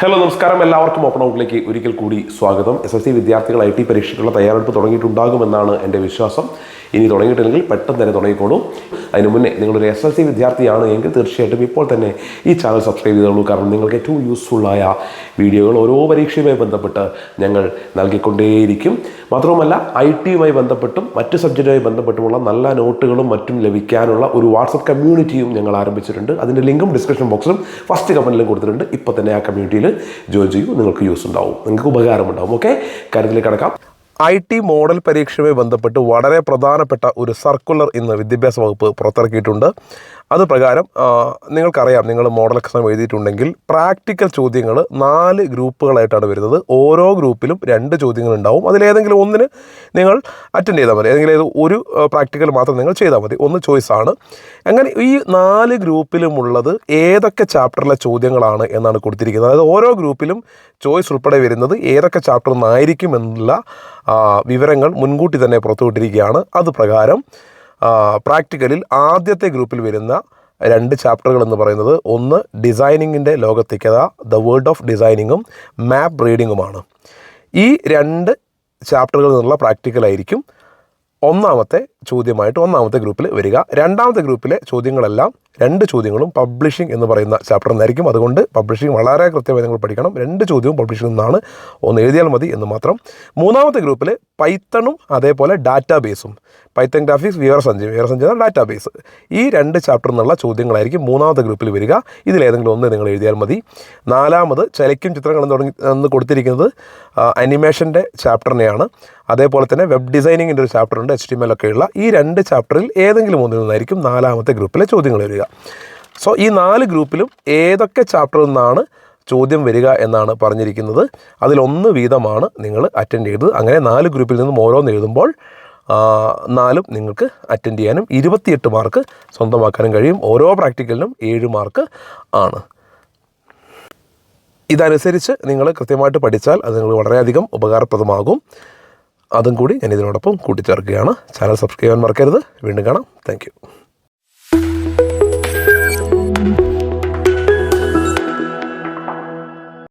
Hello നമസ്കാരം. എല്ലാവർക്കും open ഔട്ടിലേക്ക് ഒരിക്കൽ കൂടി സ്വാഗതം. എസ് എസ് സി വിദ്യാർത്ഥികൾ ഐ ടി പരീക്ഷയ്ക്കുള്ള തയ്യാറെടുപ്പ് തുടങ്ങിയിട്ടുണ്ടാകുമെന്നാണ് എന്റെ വിശ്വാസം. ഇനി തുടങ്ങിയിട്ടില്ലെങ്കിൽ പെട്ടെന്ന് തന്നെ തുടങ്ങിക്കോളൂ. അതിന് മുന്നേ നിങ്ങളൊരു എസ് എസ് സി വിദ്യാർത്ഥിയാണ് എങ്കിൽ തീർച്ചയായിട്ടും ഇപ്പോൾ തന്നെ ഈ ചാനൽ സബ്സ്ക്രൈബ് ചെയ്തോളൂ. കാരണം നിങ്ങൾക്ക് ഏറ്റവും യൂസ്ഫുള്ളായ വീഡിയോകൾ ഓരോ പരീക്ഷയുമായി ബന്ധപ്പെട്ട് ഞങ്ങൾ നൽകിക്കൊണ്ടേയിരിക്കും. മാത്രവുമല്ല ഐ ടിയുമായി ബന്ധപ്പെട്ടും മറ്റ് സബ്ജക്റ്റുമായി ബന്ധപ്പെട്ടുമുള്ള നല്ല നോട്ടുകളും മറ്റും ലഭിക്കാനുള്ള ഒരു വാട്സപ്പ് കമ്മ്യൂണിറ്റിയും ഞങ്ങൾ ആരംഭിച്ചിട്ടുണ്ട്. അതിന്റെ ലിങ്കും ഡിസ്ക്രിപ്ഷൻ ബോക്സിലും ഫസ്റ്റ് കമന്റിലും കൊടുത്തിട്ടുണ്ട്. ഇപ്പോൾ തന്നെ ആ കമ്മ്യൂണിറ്റിയിൽ ജോയിൻ ചെയ്യൂ നിങ്ങൾക്ക് യൂസ് ഉണ്ടാവും. നിങ്ങൾക്ക് ഉപകാരമുണ്ടാവും. ഓക്കെ കാര്യത്തിലേക്ക് കിടക്കാം. ഐ ടി മോഡൽ പരീക്ഷയുമായി ബന്ധപ്പെട്ട് വളരെ പ്രധാനപ്പെട്ട ഒരു സർക്കുലർ ഇന്ന് വിദ്യാഭ്യാസ വകുപ്പ് പുറത്തിറക്കിയിട്ടുണ്ട്. അത് പ്രകാരം നിങ്ങൾക്കറിയാം നിങ്ങൾ മോഡൽ എക്സാം എഴുതിയിട്ടുണ്ടെങ്കിൽ പ്രാക്ടിക്കൽ ചോദ്യങ്ങൾ നാല് ഗ്രൂപ്പുകളായിട്ടാണ് വരുന്നത്. ഓരോ ഗ്രൂപ്പിലും രണ്ട് ചോദ്യങ്ങൾ ഉണ്ടാവും അതിലേതെങ്കിലും ഒന്നിന് നിങ്ങൾ അറ്റൻഡ് ചെയ്താൽ മതി. ഏതെങ്കിലും ഒരു പ്രാക്ടിക്കൽ മാത്രം നിങ്ങൾ ചെയ്താൽ മതി. ഒന്ന് ചോയ്സ് ആണ്. അങ്ങനെ ഈ നാല് ഗ്രൂപ്പിലുമുള്ളത് ഏതൊക്കെ ചാപ്റ്ററിലെ ചോദ്യങ്ങളാണ് എന്നാണ് കൊടുത്തിരിക്കുന്നത്. അതായത് ഓരോ ഗ്രൂപ്പിലും ചോയ്സ് ഉൾപ്പെടെ വരുന്നത് ഏതൊക്കെ ചാപ്റ്ററിൽ നിന്നായിരിക്കും എന്നുള്ള വിവരങ്ങൾ മുൻകൂട്ടി തന്നെ പുറത്തുവിട്ടിരിക്കുകയാണ്. അത് പ്രകാരം പ്രാക്ടിക്കലിൽ ആദ്യത്തെ ഗ്രൂപ്പിൽ വരുന്ന രണ്ട് ചാപ്റ്ററുകൾ എന്ന് പറയുന്നത് ഒന്ന് ഡിസൈനിങ്ങിന്റെ ലോകത്തിക്കത ദ വേൾഡ് ഓഫ് ഡിസൈനിങ്ങും മാപ്പ് റീഡിങ്ങുമാണ്. ഈ രണ്ട് ചാപ്റ്ററുകളിൽ നിന്നുള്ള പ്രാക്ടിക്കലായിരിക്കും. ഒന്നാമത്തെ ചോദ്യമായിട്ട് ഒന്നാമത്തെ ഗ്രൂപ്പിൽ വരിക. രണ്ടാമത്തെ ഗ്രൂപ്പിലെ ചോദ്യങ്ങളെല്ലാം രണ്ട് ചോദ്യങ്ങളും പബ്ലിഷിംഗ് എന്ന് പറയുന്ന ചാപ്റ്റർ നിന്നായിരിക്കും അതുകൊണ്ട് പബ്ലിഷിംഗ് വളരെ കൃത്യമായി നിങ്ങൾ പഠിക്കണം. രണ്ട് ചോദ്യവും പബ്ലിഷിംഗ് നിന്നാണ് ഒന്ന് എഴുതിയാൽ മതി എന്ന് മാത്രം. മൂന്നാമത്തെ ഗ്രൂപ്പിൽ പൈത്തണും അതേപോലെ ഡാറ്റാബേസും പൈത്തൺ ഗ്രാഫിക്സ് വിവരസഞ്ചയം വിവരസഞ്ചയം ഡാറ്റാബേസ് ഈ രണ്ട് ചാപ്റ്ററിൽ നിന്നുള്ള ചോദ്യങ്ങളായിരിക്കും മൂന്നാമത്തെ ഗ്രൂപ്പിൽ വരിക. ഇതിലേതെങ്കിലും ഒന്ന് നിങ്ങൾ എഴുതിയാൽ മതി. നാലാമത് ചലയ്ക്കും ചിത്രങ്ങളും തുടങ്ങി എന്ന് കൊടുത്തിരിക്കുന്നത് അനിമേഷന്റെ ചാപ്റ്ററിനെയാണ് അതേപോലെ തന്നെ വെബ് ഡിസൈനിങ്ങിന്റെ ഒരു ചാപ്റ്റർ ഉണ്ട്. എച്ച് ടി എം എൽ ഒക്കെയുള്ള ഈ രണ്ട് ചാപ്റ്ററിൽ ഏതെങ്കിലും ഒന്നിൽ നിന്നായിരിക്കും നാലാമത്തെ ഗ്രൂപ്പിലെ ചോദ്യങ്ങൾ വരിക. സോ ഈ നാല് ഗ്രൂപ്പിലും ഏതൊക്കെ ചാപ്റ്ററിൽ നിന്നാണ് ചോദ്യം വരിക എന്നാണ് പറഞ്ഞിരിക്കുന്നത്. അതിലൊന്ന് വീതമാണ് നിങ്ങൾ അറ്റൻഡ് ചെയ്തത്. അങ്ങനെ നാല് ഗ്രൂപ്പിൽ നിന്നും ഓരോന്ന് എഴുതുമ്പോൾ നാലും നിങ്ങൾക്ക് അറ്റൻഡ് ചെയ്യാനും ഇരുപത്തിയെട്ട് മാർക്ക് സ്വന്തമാക്കാനും കഴിയും. ഓരോ പ്രാക്ടിക്കലിനും ഏഴ് മാർക്ക് ആണ്. ഇതനുസരിച്ച് നിങ്ങൾ കൃത്യമായിട്ട് പഠിച്ചാൽ അത് നിങ്ങൾ വളരെയധികം ഉപകാരപ്രദമാകും. അതും കൂടി ഞാൻ ഇതിനോടൊപ്പം കൂട്ടിച്ചേർക്കുകയാണ്. ചാനൽ സബ്സ്ക്രൈബ് ചെയ്യാൻ മറക്കരുത്. വീണ്ടും കാണാം. താങ്ക്